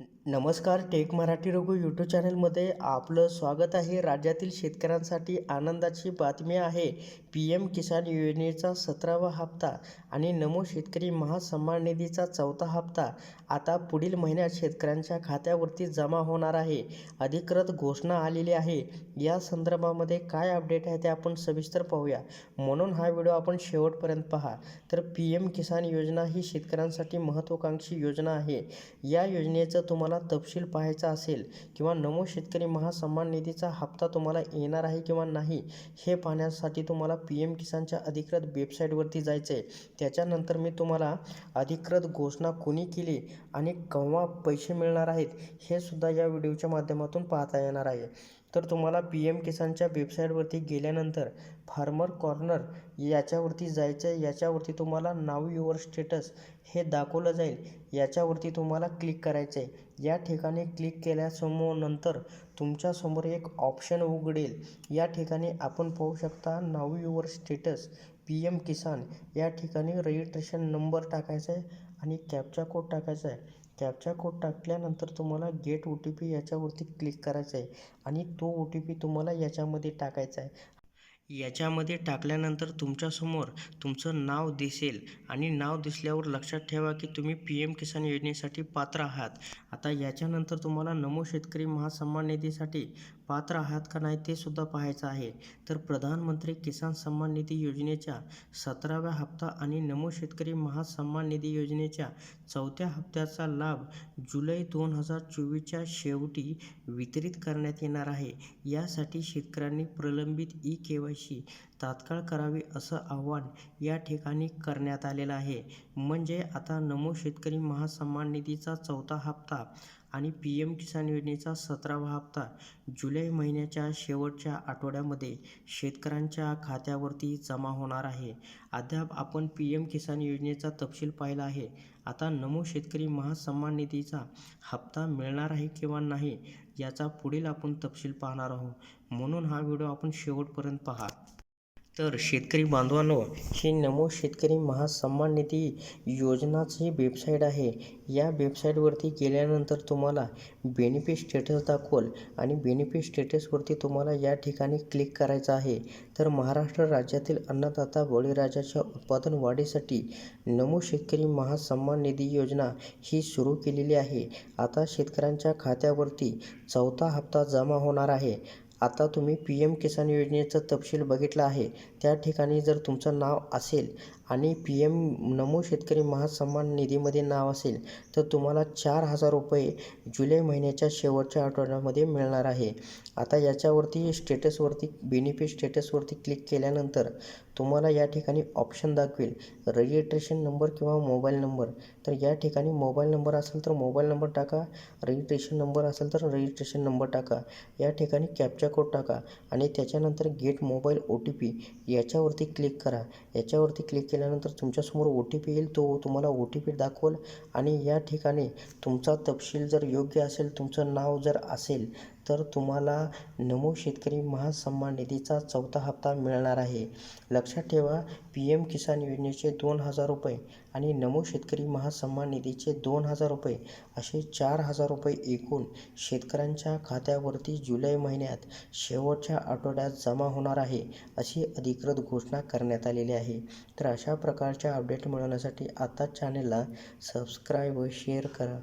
नमस्कार take Marathi Raghu YouTube चॅनलमध्ये आपलं स्वागत आहे. राज्यातील शेतकऱ्यांसाठी आनंदाची बातमी आहे. पी एम किसान योजनेचा सतरावा हप्ता आणि नमो शेतकरी महासन्मान निधीचा चौथा हप्ता आता पुढील महिन्यात शेतकऱ्यांच्या खात्यावरती जमा होणार आहे. अधिकृत घोषणा आलेली आहे. या संदर्भामध्ये काय अपडेट आहे ते आपण सविस्तर पाहूया. म्हणून हा व्हिडिओ आपण शेवटपर्यंत पहा. तर पी एम किसान योजना ही शेतकऱ्यांसाठी महत्त्वाकांक्षी योजना आहे. या योजनेचं तुम्हाला तपशील पाहायचा असेल किंवा नमो शेतकरी महासन्मान निधीचा हप्ता तुम्हाला येणार आहे किंवा नाही हे पाहण्यासाठी तुम्हाला पी एम किसानच्या अधिकृत वेबसाईटवरती जायचं आहे त्याच्यानंतर मी तुम्हाला अधिकृत घोषणा कोणी केली आणि केव्हा पैसे मिळणार आहेत हे सुद्धा या व्हिडिओच्या माध्यमातून पाहता येणार आहे. तर तुम्हाला पी एम किसानच्या वेबसाईटवरती गेल्यानंतर फार्मर कॉर्नर याच्यावरती जायचं आहे याच्यावरती तुम्हाला नाव युअर स्टेटस हे दाखवलं जाईल याच्यावरती तुम्हाला क्लिक करायचं आहे या ठिकाणी क्लिक केल्यासमोर नंतर तुमच्यासमोर एक ऑप्शन उघडेल. या ठिकाणी आपण पाहू शकता know your status P M Kisan. या ठिकाणी रजिस्ट्रेशन नंबर टाकायचा आहे आणि कॅप्चा कोड टाकायचा आहे कॅपचा कोड टाकल्यानंतर तुम्हाला गेट ओ टी पी याच्यावरती क्लिक करायचं आहे आणि तो ओ टी पी तुम्हाला याच्यामध्ये टाकायचा आहे याच्यामध्ये टाकल्यानंतर तुमच्यासमोर तुमचं नाव दिसेल आणि नाव दिसल्यावर लक्षात ठेवा की तुम्ही पी एम किसान योजनेसाठी पात्र आहात. आता याच्यानंतर तुम्हाला नमो शेतकरी महासन्मान निधीसाठी पात्र आहात का नाही ते सुद्धा पाहायचं आहे. तर प्रधानमंत्री किसान सन्मान निधी योजनेच्या सतराव्या हप्ता आणि नमो शेतकरी महासन्मान निधी योजनेच्या चौथ्या हप्त्याचा लाभ जुलै दोन हजार चोवीसच्या शेवटी वितरित करण्यात येणार आहे. यासाठी शेतकऱ्यांनी प्रलंबित ई के वाय 是。तात्काळ करावी असं आवाहन या ठिकाणी करण्यात आलेलं आहे. म्हणजे आता नमो शेतकरी महासन्मान निधीचा चौथा हप्ता आणि पी एम किसान योजनेचा सतरावा हप्ता जुलै महिन्याच्या शेवटच्या आठवड्यामध्ये शेतकऱ्यांच्या खात्यावरती जमा होणार आहे. अद्याप आपण पी एम किसान योजनेचा तपशील पाहिला आहे. आता नमो शेतकरी महासन्मान निधीचा हप्ता मिळणार आहे किंवा नाही याचा पुढील आपण तपशील पाहणार आहोत. म्हणून हा व्हिडिओ आपण शेवटपर्यंत पहा. तर शेतकरी बांधवांनो ही नमो शेतकरी महासन्मान निधी योजनाची वेबसाईट आहे. या वेबसाईटवरती गेल्यानंतर तुम्हाला बेनिफिट स्टेटस दाखवल आणि बेनिफिट स्टेटसवरती तुम्हाला या ठिकाणी क्लिक करायचं आहे. तर महाराष्ट्र राज्यातील अन्नदाता बळीराजाच्या उत्पादन वाढीसाठी नमो शेतकरी महासन्मान निधी योजना ही सुरू केलेली आहे. आता शेतकऱ्यांच्या खात्यावरती चौथा हप्ता जमा होणार आहे. आता तुम्ही पी एम किसान योजनेचं तपशील बघितला आहे. त्या ठिकाणी जर तुमचं नाव असेल आणि पी एम नमो शेतकरी महासन्मान निधीमध्ये नाव असेल तर तुम्हाला चार हजार रुपये जुलै महिन्याच्या शेवटच्या आठवड्यामध्ये मिळणार आहे. आता याच्यावरती स्टेटसवरती बेनिफिट स्टेटसवरती क्लिक केल्यानंतर तुम्हाला या ठिकाणी ऑप्शन दाखवेल. रजिस्ट्रेशन नंबर किंवा मोबाईल नंबर. तर या ठिकाणी मोबाईल नंबर असेल तर मोबाईल नंबर टाका. रजिस्ट्रेशन नंबर असेल तर रजिस्ट्रेशन नंबर टाका. या ठिकाणी कॅप्चा कोड टाका आणि त्याच्यानंतर get mobile O T P याच्यावरती क्लिक करा. याच्यावरती क्लिक केल्यानंतर तुमच्यासमोर ओ टी पी येईल. तो तुम्हाला ओ टी पी दाखवल आणि या ठिकाणी तुमचा तपशील जर योग्य असेल तुमचं नाव जर असेल तर तुम्हाला नमो शेतकरी महासन्मान निधीचा चौथा हप्ता मिळणार आहे. लक्षात ठेवा पी एम किसान योजनेचे दोन हजार रुपये आणि नमो शेतकरी महासन्मान निधीचे दोन हजार रुपये असे चार हजार रुपये एकूण शेतकऱ्यांच्या खात्यावरती जुलै महिन्यात शेवटच्या आठवड्यात जमा होणार आहे अशी अधिकृत घोषणा करण्यात आलेली आहे. तर अशा प्रकारच्या अपडेट मिळवण्यासाठी आताच चॅनेलला सबस्क्राईब व शेअर करा.